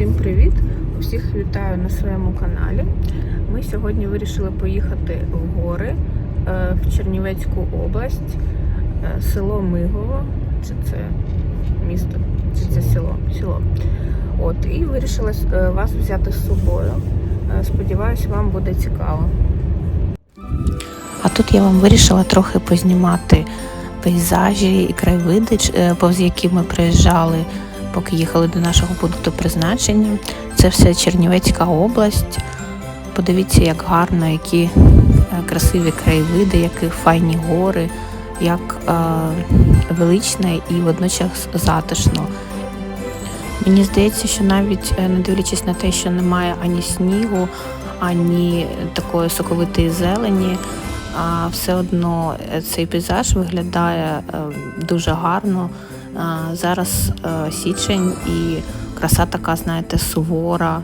Всім привіт! Усіх вітаю на своєму каналі. Ми сьогодні вирішили поїхати в гори е, в Чернівецьку область, е, село Мигово. Чи це місто? Чи це село? Село. От, і вирішила е, вас взяти з собою. Сподіваюсь, вам буде цікаво. А тут я вам вирішила трохи познімати пейзажі і краєвиди, повз які ми проїжджали, поки їхали до нашого пункту призначення. Це все Чернівецька область. Подивіться, як гарно, які е, красиві краєвиди, які файні гори, як е, велично і водночас затишно. Мені здається, що навіть е, не дивлячись на те, що немає ані снігу, ані такої соковитої зелені, все одно е, цей пейзаж виглядає дуже гарно. Зараз е, січень і краса така, знаєте, сувора,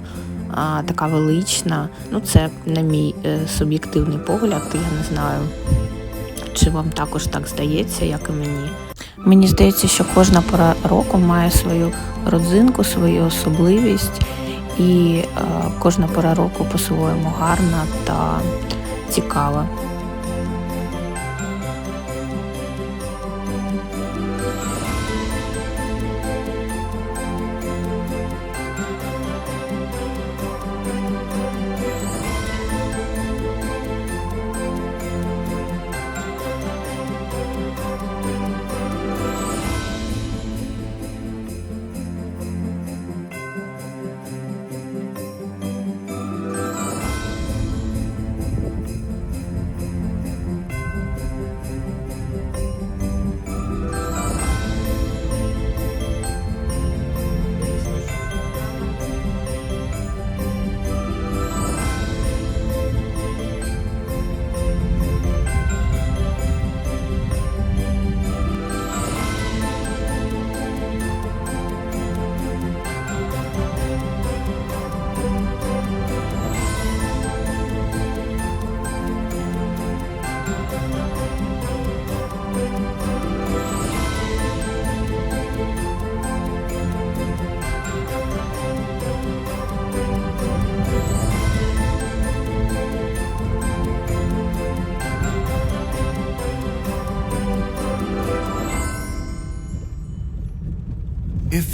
така велична. Ну, це на мій е, суб'єктивний погляд. Я не знаю, чи вам також так здається, як і мені. Мені здається, що кожна пора року має свою родзинку, свою особливість, і е, кожна пора року по-своєму гарна та цікава.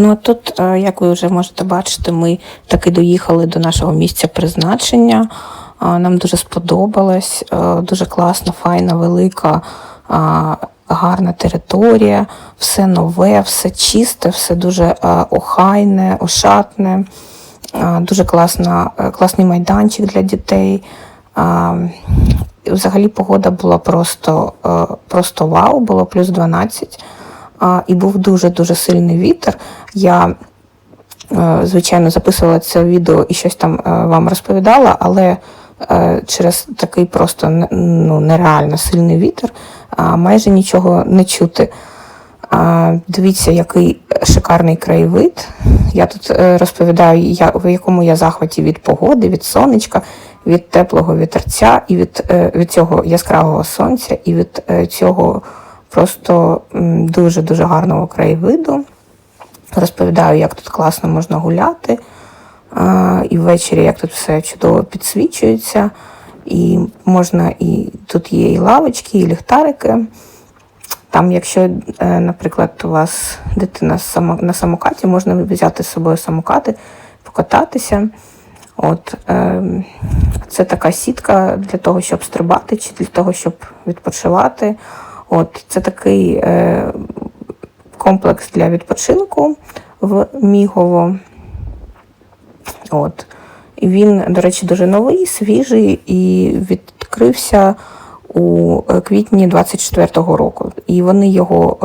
Ну а тут, е, як ви вже можете бачити, ми таки доїхали до нашого місця призначення. Нам дуже сподобалось, е, дуже класна, файна, велика, гарна територія, все нове, все чисте, все дуже е, охайне, ошатне, дуже класна, класний майданчик для дітей. Взагалі погода була просто, просто вау, було плюс 12 а, і був дуже-дуже сильний вітер. Я, е, звичайно, записувала це відео і щось там е, вам розповідала, але е, через такий просто ну, нереально сильний вітер майже нічого не чути. Дивіться, який шикарний краєвид. Я тут розповідаю, в якому я захваті від погоди, від сонечка, від теплого вітерця і від, від цього яскравого сонця, і від цього просто дуже-дуже гарного краєвиду. Розповідаю, як тут класно можна гуляти. І ввечері як тут все чудово підсвічується. І можна і тут є і лавочки, і ліхтарики. Там, якщо, е, наприклад, у вас дитина на самокаті, можна взяти з собою самокати, покататися. От, е, це така сітка для того, щоб стрибати, чи для того, щоб відпочивати. От, це такий е, комплекс для відпочинку в Мігово. От. Він, до речі, дуже новий, свіжий і відкрився у е, квітні 24-го року. І вони його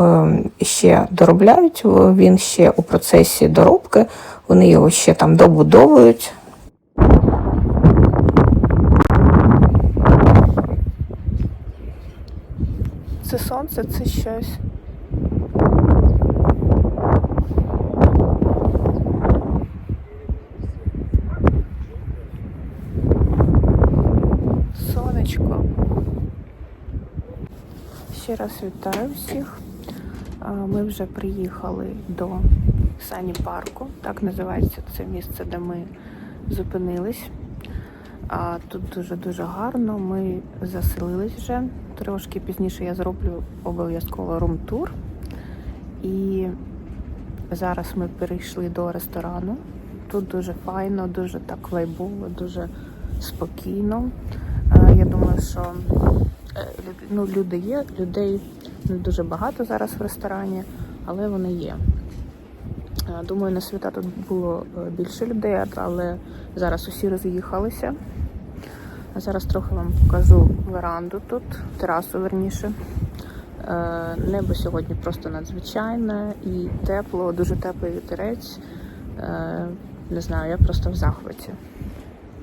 е, ще доробляють. Він ще у процесі доробки, вони його ще там добудовують. Це сонце, це щось. Сонечко. Ще раз вітаю всіх. Ми вже приїхали до Сані парку. Так називається це місце, де ми зупинились. А тут дуже-дуже гарно. Ми заселились вже. Трошки пізніше я зроблю обов'язково рум-тур. І зараз ми перейшли до ресторану. Тут дуже файно, дуже так вайбово, дуже спокійно. Е, Я думаю, що е, ну, люди є, людей не дуже багато зараз в ресторані, але вони є. Е, Думаю, на свята тут було більше людей, але зараз усі роз'їхалися. А зараз трохи вам покажу веранду тут, терасу верніше. Е, Небо сьогодні просто надзвичайне і тепло, дуже теплий вітерець. Е, Не знаю, я просто в захваті.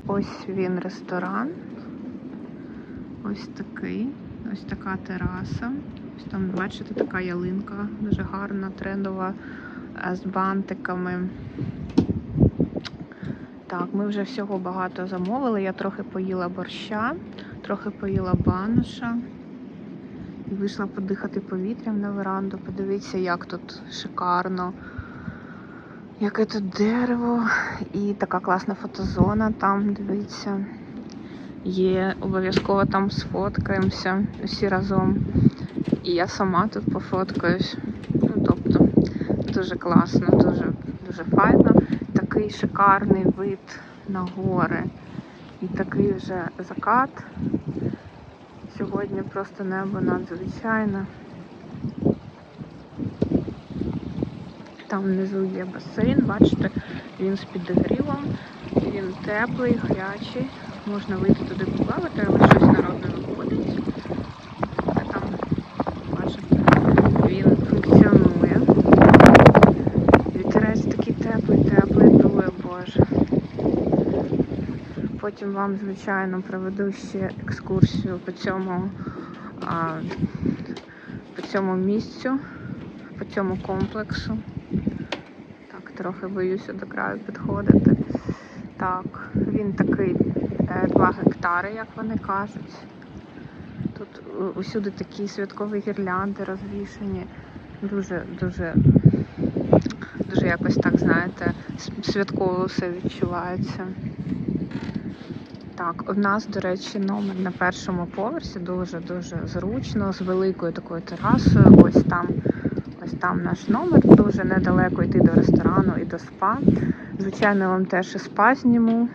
Ось він ресторан. Ось такий. Ось така тераса. Ось там, бачите, така ялинка дуже гарна, трендова, е, з бантиками. Так, ми вже всього багато замовили. Я трохи поїла борща, трохи поїла баноша. І вийшла подихати повітрям на веранду. Подивіться, як тут шикарно. Яке тут дерево. І така класна фотозона там, дивіться. Є, обов'язково там сфоткаємося всі разом. І я сама тут пофоткаюсь. Ну, тобто, дуже класно, дуже, дуже файно. Такий шикарний вид на гори. І такий вже закат. Сьогодні просто небо надзвичайне. Там внизу є басейн, бачите, він з підігрівом, він теплий, гарячий. Можна вийти туди поплавати, але щось народне виходить. А там, бачите, він функціонує. Вітерець такий теплий, теплий, дує, боже. Потім вам, звичайно, проведу ще екскурсію по цьому, а, по цьому місцю, по цьому комплексу. Так, трохи боюся до краю підходити. Так, він такий 2 гектари, як вони кажуть. Тут е, усюди такі святкові гірлянди розвішені. Дуже, дуже, дуже якось так, знаєте, святково все відчувається. Так, у нас, до речі, номер на першому поверсі дуже-дуже зручно, з великою такою терасою. Ось там, ось там наш номер. Дуже недалеко йти до ресторану і до спа. Звичайно, вам теж і спа зніму.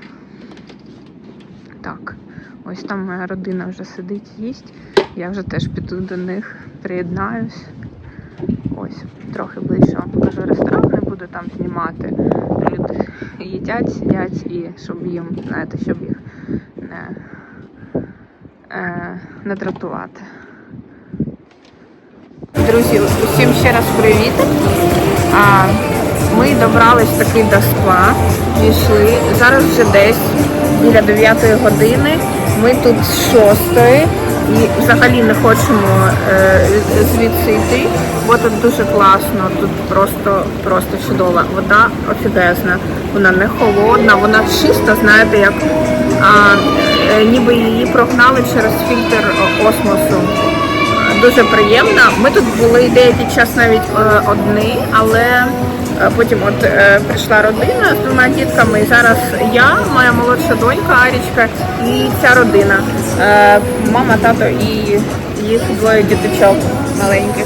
Так, ось там моя родина вже сидить, їсть. Я вже теж піду до них, приєднаюсь. Ось, трохи ближче вам покажу ресторан, не буду там знімати. Люди їдять, сидять і щоб їм, знаєте, щоб їх не, е, не дратувати. Друзі, усім ще раз привіт. А, ми добрались таки до спа, пішли. Зараз вже десь біля 9 години. Ми тут з 6 і взагалі не хочемо е, звідси йти, бо тут дуже класно, тут просто, просто чудова. Вода офігезна, вона не холодна, вона чиста, знаєте, як а, е, ніби її прогнали через фільтр о- осмосу дуже приємна. Ми тут були деякий час навіть е, одні, але е, потім от е, прийшла родина з двома дітками. І зараз я, моя молодша донька Арічка і ця родина. Е, мама, тато і їх двоє діточок маленьких.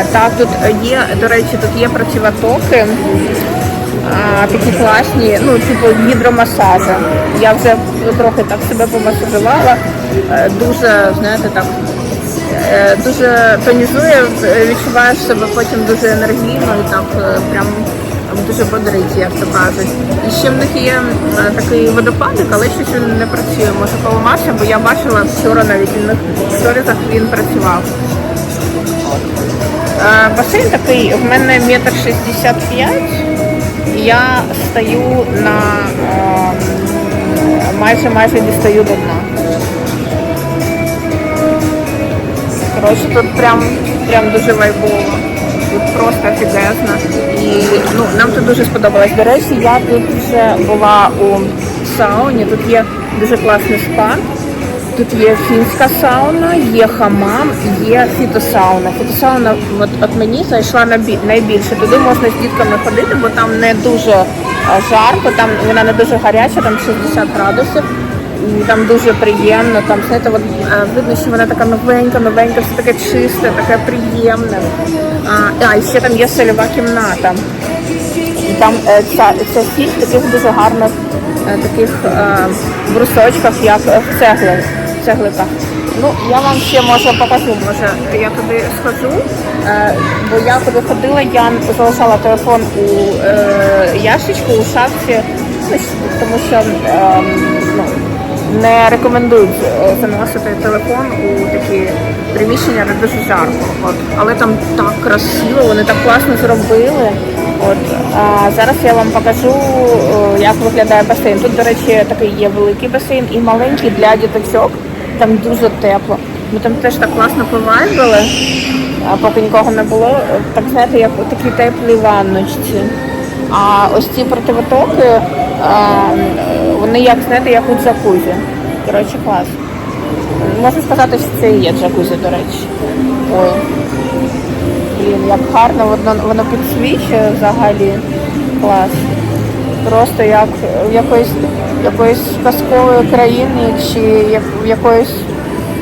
Е, Так, тут є, до речі, тут є противотоки. А, такі класні, ну, типу гідромасажі. Я вже трохи так себе помасажувала. Е, Дуже, знаєте, так е, дуже тонізує, відчуваєш себе потім дуже енергійно і так е, прям дуже бодрить, як то кажуть. І ще в них є такий водопадик, але щось він не працює. Може поламався, бо я бачила вчора навіть в них він працював. Басейн такий, в мене метр шістдесят п'ять. Я стою на е, майже майже дістаю до дна. Коротше, тут прям, прям дуже вайбово. Тут просто офігезно. І ну, нам тут дуже сподобалось. До речі, я тут вже була у сауні, тут є дуже класний спа. Тут є фінська сауна, є хамам, є фітосауна. Фітосауна от, от мені зайшла найбільше. Туди можна з дітками ходити, бо там не дуже жарко, там вона не дуже гаряча, там 60 градусів. І там дуже приємно. Там знаєте, от, е, видно, що вона така новенька, новенька, все таке чисте, таке приємне. А, і ще там є сольова кімната. І там е, ця, ця сіль таких дуже гарних е, таких брусочках, як в цегли, цегликах. Ну, я вам ще може покажу, може я туди схожу, е, бо я коли ходила, я залишала телефон у е, ящичку, у шапці, ну, тому що е, ну, не рекомендують е, заносити телефон у такі приміщення, де дуже жарко. От. Але там так красиво, вони так класно зробили. От а зараз я вам покажу, як виглядає басейн. Тут, до речі, такий є великий басейн і маленький для діточок. Там дуже тепло. Ми там теж так класно повайбили, а поки нікого не було. Так знаєте, як у такій теплій ванночці. А ось ці противотоки, вони як знаєте, як у джакузі. Коротше, клас. Можу сказати, що це і є джакузі, до речі. Ой. Блін, як гарно воно, воно підсвічує взагалі. Клас. Просто як в якоїсь, якоїсь казкової країни чи якоїсь,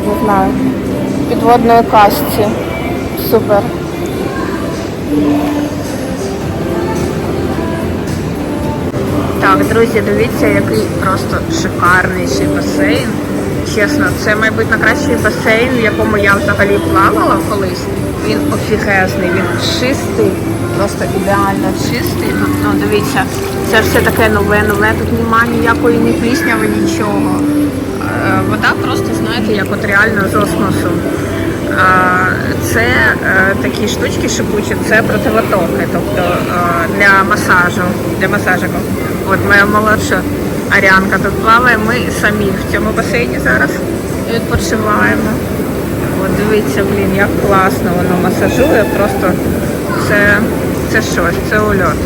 не знаю, підводної касті. Супер. Так, друзі, дивіться, який просто шикарніший басейн. Чесно, це, мабуть, найкращий басейн, в якому я взагалі плавала колись. Він офігезний, він чистий, просто ідеально чистий. Тут, ну, дивіться, це все таке нове, нове, тут немає ніякої ні плісняви, нічого. Е, Вода просто, знаєте, як от реально з осмосу. Це е, такі штучки шипучі, це противотоки, тобто е, для масажу, для масажику. От моя молодша Аріанка тут плаває, ми самі в цьому басейні зараз відпочиваємо. От дивіться, блін, як класно воно масажує, просто це, це щось, це ульот.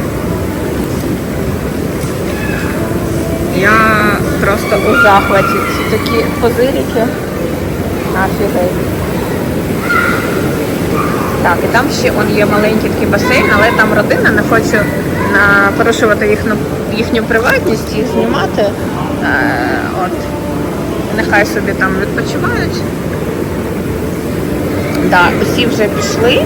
Я просто у захваті. Ці такі позирики. Офігеть. Так, і там ще он є маленький такий басейн, але там родина не хоче на, порушувати їхню, їхню приватність і знімати. Е, от. Нехай собі там відпочивають. Да, всі вже пішли.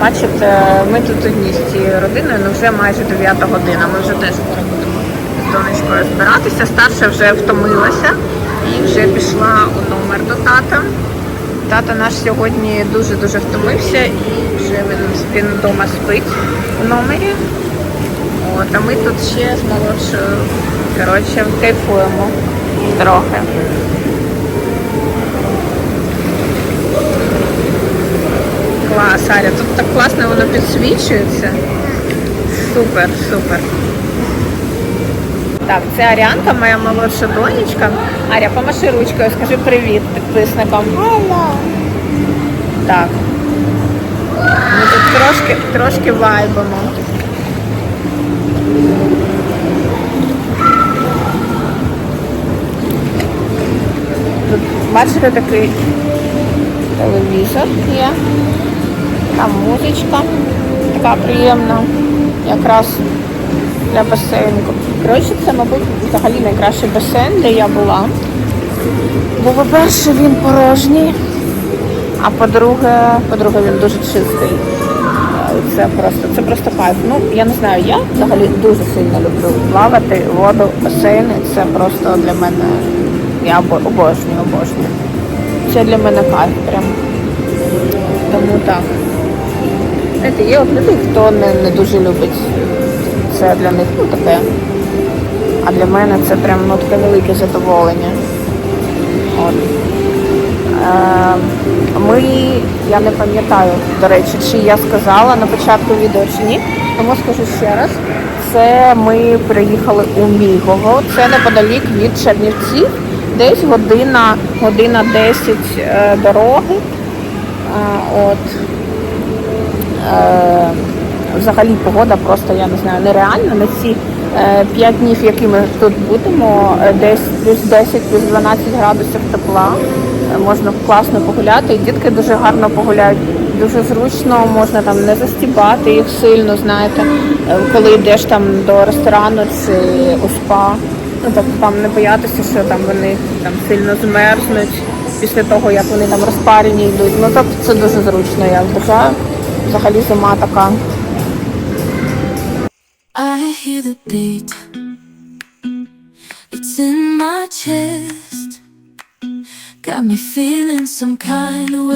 Бачите, ми тут одні з цією родиною, ну вже майже 9 година. Ми вже теж скоро будемо з донечкою збиратися. Старша вже втомилася і вже пішла у номер до тата. Тато наш сьогодні дуже-дуже втомився і вже він вдома спить у номері. От, а ми тут ще з молодшою, коротше, кайфуємо трохи. Клас, Аля, тут так класно воно підсвічується. Супер, супер. Так, це Аріанка, моя молодша донечка. Аря, помаши ручкою, скажи привіт підписникам. Так. Ми тут трошки, трошки вайбимо. Тут, бачите, такий телевізор є. Там музичка така приємна. Якраз для басейну. Коротше, це, мабуть, взагалі найкращий басейн, де я була. Бо, по-перше, він порожній, а по-друге, по-друге, він дуже чистий. Це просто, це просто кайф. Ну, я не знаю, я взагалі дуже сильно люблю плавати, воду, басейни. Це просто для мене, я обожнюю, обожнюю. Це для мене кайф прям. Тому так. Знаєте, є от люди, хто не, не дуже любить це для них ну, таке. А для мене це прям ну, таке велике задоволення. От. Е, Ми, я не пам'ятаю, до речі, чи я сказала на початку відео чи ні, тому скажу ще раз. Це ми приїхали у Мігово, це неподалік від Чернівців, десь година, година 10 е, дороги. Е, От. Е, Взагалі погода просто, я не знаю, нереальна. На ці 5 днів, які ми тут будемо, десь плюс 10, плюс 12 градусів тепла. Можна класно погуляти, і дітки дуже гарно погуляють. Дуже зручно, можна там не застібати їх сильно, знаєте, коли йдеш там до ресторану чи у спа. Ну тобто там не боятися, що там вони там сильно змерзнуть після того, як вони там розпарені йдуть. Ну тобто це дуже зручно, я вважаю. Взагалі зима така. I hear the beat. It's in my chest. Got me feeling some kind of way.